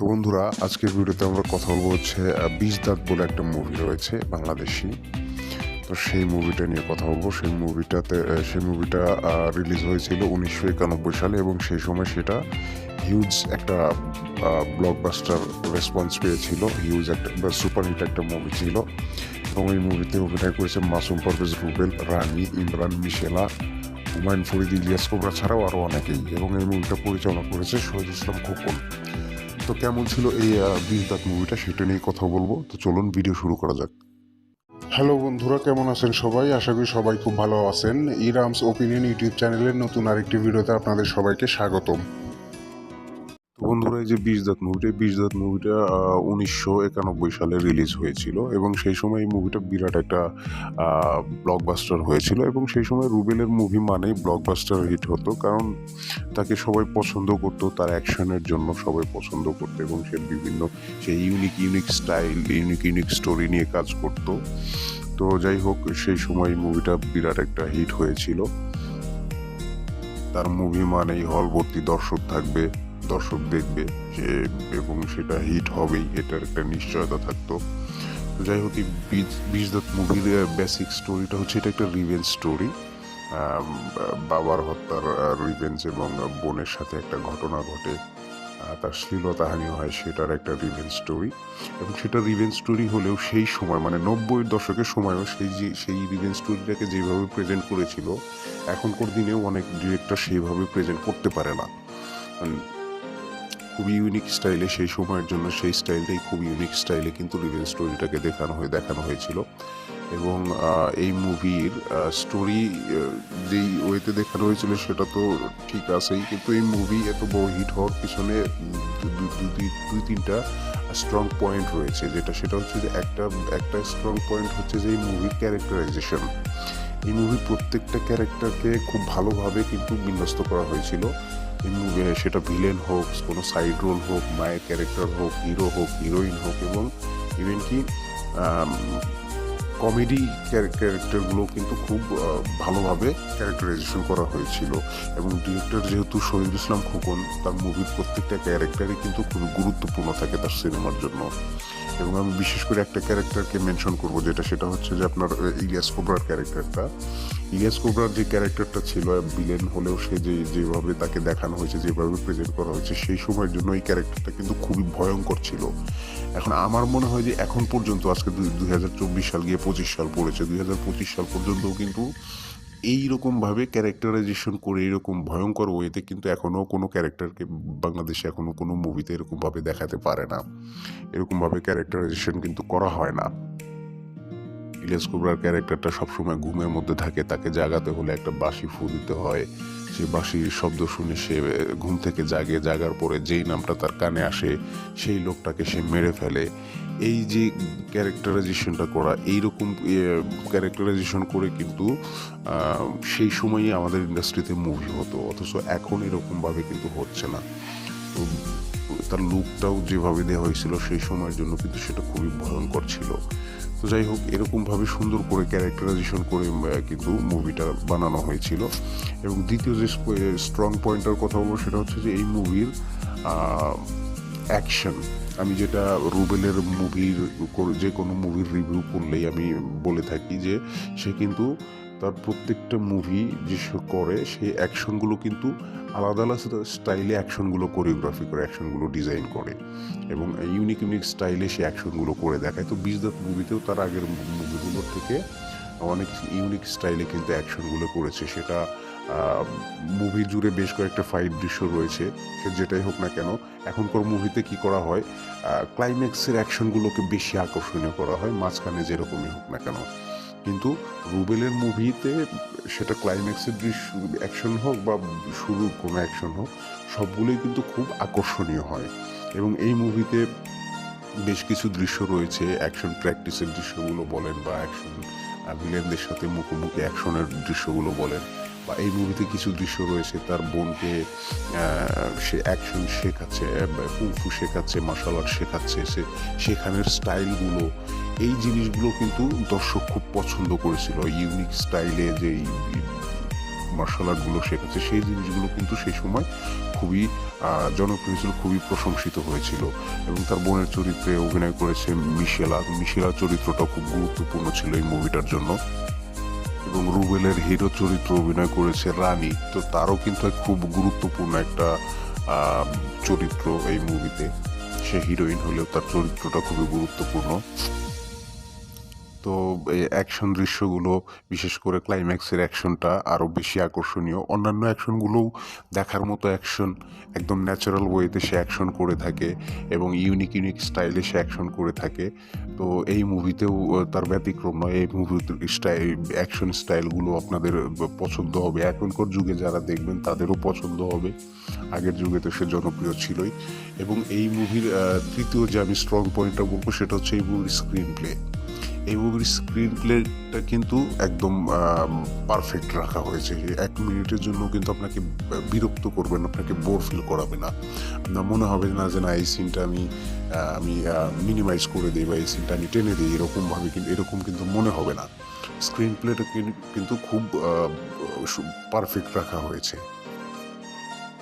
তো বন্ধুরা, আজকের ভিডিওতে আমরা কথা বলব হচ্ছে বিষ দাঁত বলে একটা মুভি রয়েছে বাংলাদেশি। তো সেই মুভিটা নিয়ে কথা বলব। সেই মুভিটাতে সেই মুভিটা রিলিজ হয়েছিল উনিশশো একানব্বই সালে এবং সেই সময় সেটা হিউজ একটা ব্লকবাস্টার রেসপন্স পেয়েছিল। হিউজ একটা সুপারহিট একটা মুভি ছিল। এবং এই মুভিতে অভিনয় করেছে মাসুম পারভেজ, রুবেল, রানী, ইমরান, মিশেলা, হুমায়ুন ফরিদ, ইলিয়াস কোবরা ছাড়াও আরও অনেকেই। এবং এই মুভিটা পরিচালনা করেছে শহীদ ইসলাম খোকন। তো কেমন ছিল এই বিষ দাঁত মুভিটা সেটা নিয়ে কথা বলব। তো চলুন ভিডিও শুরু করা যাক। হ্যালো বন্ধুরা, কেমন আছেন সবাই? আশা করি সবাই খুব ভালো আছেন। ইরামস ওপিনিয়ন ইউটিউব চ্যানেলের নতুন আরেকটি ভিডিওতে আপনাদের সবাইকে স্বাগতম। যে বিষ দাঁত মুভিটা বিষ দাঁত মুভিটা উনিশশো একানব্বই সালে রিলিজ হয়েছিল এবং সেই সময় এই মুভিটা বিরাট একটা ব্লকবাস্টার হয়েছিল এবং সেই সময় রুবেলের মুভি মানেই ব্লকবাস্টার হিট হতো কারণ তাকে সবাই পছন্দ করতো, তার অ্যাকশনের জন্য সবাই পছন্দ করতো এবং সে বিভিন্ন সেই unique unique style unique unique story নিয়ে কাজ করতো। তো যাই হোক, সেই সময় মুভিটা বিরাট একটা হিট হয়েছিল। তার মুভি মানেই হল ভর্তি দর্শক থাকবে। দর্শক দেখবে যে, এবং সেটা হিট হবেই, এটার একটা নিশ্চয়তা থাকতো। যাই হোক, এই বীজদত্ত মুভির বেসিক স্টোরিটা হচ্ছে, এটা একটা রিভেঞ্জ স্টোরি বাবার হত্যার রিভেঞ্জ এবং বোনের সাথে একটা ঘটনা ঘটে। তার শ্লীলতাহানি হয়, সেটার একটা রিভেঞ্জ স্টোরি এবং সেটা রিভেঞ্জ স্টোরি হলেও সেই সময় মানে নব্বইয়ের দশকের সময়ও সেই যে, সেই রিভেঞ্জ স্টোরিটাকে যেভাবে প্রেজেন্ট করেছিল, এখনকার দিনেও অনেক ডিরেক্টর সেইভাবে প্রেজেন্ট করতে পারে না। খুবই ইউনিক স্টাইলে সেই সময়ের জন্য সেই স্টাইলটাই খুব ইউনিক স্টাইলে কিন্তু রিভেঞ্জ স্টোরিটাকে দেখানো হয়ে, দেখানো হয়েছিল। এবং এই মুভির স্টোরি যেই ওয়েতে দেখানো হয়েছিল সেটা তো ঠিক আছেই। কিন্তু এই মুভি এত বড় হিট হওয়ার পিছনে দুই, তিনটা স্ট্রং পয়েন্ট রয়েছে। যেটা, সেটা হচ্ছে যে একটা একটা স্ট্রং পয়েন্ট হচ্ছে যে এই মুভির ক্যারেক্টারাইজেশন এই মুভির প্রত্যেকটা ক্যারেক্টারকে খুব ভালোভাবে কিন্তু বিন্যস্ত করা হয়েছিল। মুভি সেটা ভিলেন হোক, কোনো সাইড রোল হোক, মায়ের ক্যারেক্টার হোক হিরো হোক হিরোইন হোক, এবং ইভেন কি কমেডি ক্যারেক্টারগুলো কিন্তু খুব ভালোভাবে ক্যারেক্টারাইজেশন করা হয়েছিল। এবং ডিরেক্টর যেহেতু শহীদ ইসলাম খোকন, তার মুভির প্রত্যেকটা ক্যারেক্টারই কিন্তু খুবই গুরুত্বপূর্ণ থাকে তার সিনেমার জন্য। এবং আমি বিশেষ করে একটা ক্যারেক্টারকে মেনশন করব যেটা, সেটা হচ্ছে যে আপনার ইলিয়াস কোবরার ক্যারেক্টারটা ইলিয়াস কোবরার যে ক্যারেক্টারটা ছিল ভিলেন হলেও সে যে, যেভাবে তাকে দেখানো হয়েছে, যেভাবে প্রেজেন্ট করা হয়েছে, সেই সময়ের জন্য এই ক্যারেক্টারটা কিন্তু খুবই ভয়ঙ্কর ছিল। এখন আমার মনে হয় যে এখন পর্যন্ত, আজকে দুই হাজার চব্বিশ সাল গিয়ে পঁচিশ সাল পড়েছে, দুই হাজার পঁচিশ সাল পর্যন্তও কিন্তু এইরকমভাবে ক্যারেক্টারাইজেশন করে এরকম ভয়ঙ্কর ওয়েতে কিন্তু এখনও কোনো ক্যারেক্টারকে বাংলাদেশে এখনও কোনো মুভিতে এরকমভাবে দেখাতে পারে না। এরকমভাবে ক্যারেক্টারাইজেশন কিন্তু করা হয় না। ইলিয়াস কুবরার ক্যারেক্টারটা সবসময় ঘুমের মধ্যে থাকে, তাকে জাগাতে হলে একটা বাঁশি ফু দিতে হয়। সে বাঁশির শব্দ শুনে সে ঘুম থেকে জাগে, জাগার পরে যেই নামটা তার কানে আসে, সেই লোকটাকে সে মেরে ফেলে। এই যে ক্যারেক্টারাইজেশনটা করা, এইরকম ক্যারেক্টারাইজেশন করে কিন্তু সেই সময়ই আমাদের ইন্ডাস্ট্রিতে মুভি হতো। অথচ এখন এরকমভাবে কিন্তু হচ্ছে না। তো তার লুকটাও যেভাবে দেওয়া হয়েছিল, সেই সময়ের জন্য কিন্তু সেটা খুবই ভয়ঙ্কর ছিল। তো যাই হোক, এরকমভাবে সুন্দর করে ক্যারেক্টারাইজেশন করে কিন্তু মুভিটা বানানো হয়েছিল। এবং দ্বিতীয় যে স্ট্রং পয়েন্টের কথা বলব, সেটা হচ্ছে যে এই মুভির অ্যাকশন আমি যেটা রুবেলের মুভির যে কোনো মুভির রিভিউ করলেই আমি বলে থাকি যে সে কিন্তু তার প্রত্যেকটা মুভি যে করে সেই অ্যাকশনগুলো কিন্তু আলাদা আলাদা স্টাইলে অ্যাকশনগুলো কোরিওগ্রাফি করে অ্যাকশনগুলো ডিজাইন করে। এবং ইউনিক ইউনিক স্টাইলে সে অ্যাকশনগুলো করে দেখায়। তো বিজদাত মুভিতেও তার আগের মুভিগুলোর থেকে অনেক ইউনিক স্টাইলে কিন্তু অ্যাকশনগুলো করেছে। সেটা মুভি জুড়ে বেশ কয়েকটা ফাইট দৃশ্য রয়েছে, সে যেটাই হোক না কেন, এখনকার মুভিতে কি করা হয় ক্লাইম্যাক্সের অ্যাকশনগুলোকে বেশি আকর্ষণীয় করা হয়, মাঝখানে যেরকমই হোক না কেন। কিন্তু রুবেলের মুভিতে সেটা ক্লাইম্যাক্সের দৃশ্য অ্যাকশন হোক বা শুরুর কোনো অ্যাকশন হোক, সবগুলোই কিন্তু খুব আকর্ষণীয় হয়। এবং এই মুভিতে বেশ কিছু দৃশ্য রয়েছে অ্যাকশন প্র্যাকটিসের দৃশ্যগুলো বলেন বা অ্যাকশন ভিলেনদের সাথে মুখোমুখি অ্যাকশনের দৃশ্যগুলো বলেন। এই মুভিতে কিছু দৃশ্য রয়েছে, তার বোনকে সে অ্যাকশন শেখাচ্ছে কুংফু শেখাচ্ছে মার্শাল আর্ট শেখাচ্ছে, সে, সেখানের স্টাইলগুলো এই জিনিসগুলো কিন্তু দর্শক খুব পছন্দ করেছিল। ইউনিক স্টাইলে যে মার্শাল আর্টগুলো শেখাচ্ছে, সেই জিনিসগুলো কিন্তু সেই সময় খুবই জনপ্রিয় ছিল খুবই প্রশংসিত হয়েছিল। এবং তার বোনের চরিত্রে অভিনয় করেছে মিশেলা। মিশেলার চরিত্রটা খুব গুরুত্বপূর্ণ ছিল এই মুভিটার জন্য। এবং রুবেলের হিরো চরিত্র অভিনয় করেছে রানী, তো তারও কিন্তু খুব গুরুত্বপূর্ণ একটা চরিত্র এই মুভিতে সে হিরোইন হলেও তার চরিত্রটা খুবই গুরুত্বপূর্ণ। তো এই অ্যাকশন দৃশ্যগুলো, বিশেষ করে ক্লাইম্যাক্সের অ্যাকশনটা আরও বেশি আকর্ষণীয়। অন্যান্য অ্যাকশনগুলোও দেখার মতো অ্যাকশন একদম ন্যাচারাল ওয়েতে সে অ্যাকশন করে থাকে এবং ইউনিক ইউনিক স্টাইলে সে অ্যাকশন করে থাকে। তো এই মুভিতেও তার ব্যতিক্রম নয়, এই মুভির স্টাইল অ্যাকশন স্টাইলগুলো আপনাদের পছন্দ হবে। এখনকার যুগে যারা দেখবেন, তাদেরও পছন্দ হবে। আগের যুগে তো সে জনপ্রিয় ছিলই। এবং এই মুভির তৃতীয় যে আমি স্ট্রং পয়েন্টটা বলব, সেটা হচ্ছে এই মুভির স্ক্রিন প্লে এই মুভির স্ক্রিন প্লেটা কিন্তু একদম পারফেক্ট রাখা হয়েছে। এক মিনিটের জন্য কিন্তু আপনাকে বিরক্ত করবে না আপনাকে বোর ফিল করাবে না। না, মনে হবে না যে না, এই সিনটা আমি আমি মিনিমাইজ করে দিই বা এই সিনটা আমি টেনে দিই, এরকমভাবে কিন্তু এরকম কিন্তু মনে হবে না। স্ক্রিন প্লেটা কিন্তু খুব পারফেক্ট রাখা হয়েছে।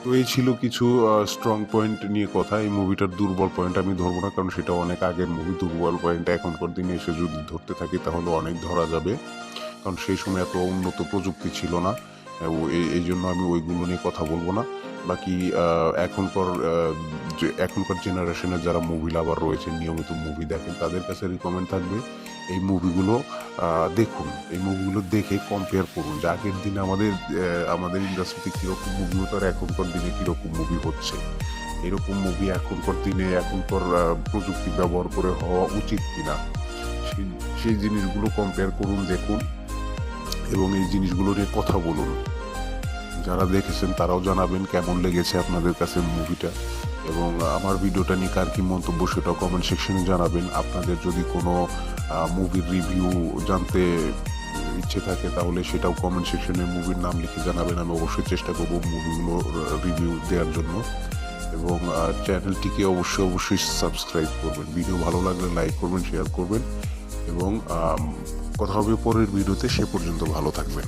তো এই ছিল কিছু স্ট্রং পয়েন্ট নিয়ে কথা। এই মুভিটার দুর্বল পয়েন্ট আমি ধরবো না, কারণ সেটা অনেক আগের মুভি দুর্বল পয়েন্ট এখনকার দিনে এসে যদি ধরতে থাকি, তাহলে অনেক ধরা যাবে। কারণ সেই সময় এত উন্নত প্রযুক্তি ছিল না। এই- জন্য আমি ওইগুলো নিয়ে কথা বলব না। বাকি এখনকার যে, এখনকার জেনারেশনের যারা মুভি লাভার রয়েছে নিয়মিত মুভি দেখেন, তাদের কাছে রিকমেন্ড থাকবে এই মুভিগুলো দেখুন। এই মুভিগুলো দেখে কম্পেয়ার করুন। যে আগের দিন আমাদের আমাদের ইন্ডাস্ট্রিতে কীরকম মুভি হতো আর এখনকার দিনে কীরকম মুভি হচ্ছে। এরকম মুভি এখনকার দিনে এখনকার প্রযুক্তি ব্যবহার করে হওয়া উচিত কিনা সেই জিনিসগুলো কম্পেয়ার করুন, দেখুন। এবং এই জিনিসগুলো নিয়ে কথা বলুন। যারা দেখেছেন, তারাও জানাবেন কেমন লেগেছে আপনাদের কাছে মুভিটা। এবং আমার ভিডিওটা নিয়ে কার কি মন্তব্য সেটা কমেন্ট সেকশনে জানাবেন। আপনাদের যদি কোনো মুভির রিভিউ জানতে ইচ্ছে থাকে, তাহলে সেটাও কমেন্ট সেকশনে মুভির নাম লিখে জানাবেন। আমি অবশ্যই চেষ্টা করব মুভিগুলো রিভিউ দেওয়ার জন্য। এবং চ্যানেলটিকে অবশ্যই অবশ্যই সাবস্ক্রাইব করবেন। ভিডিও ভালো লাগলে লাইক করবেন শেয়ার করবেন। এবং কথা হবে পরের ভিডিওতে সে পর্যন্ত ভালো থাকবেন।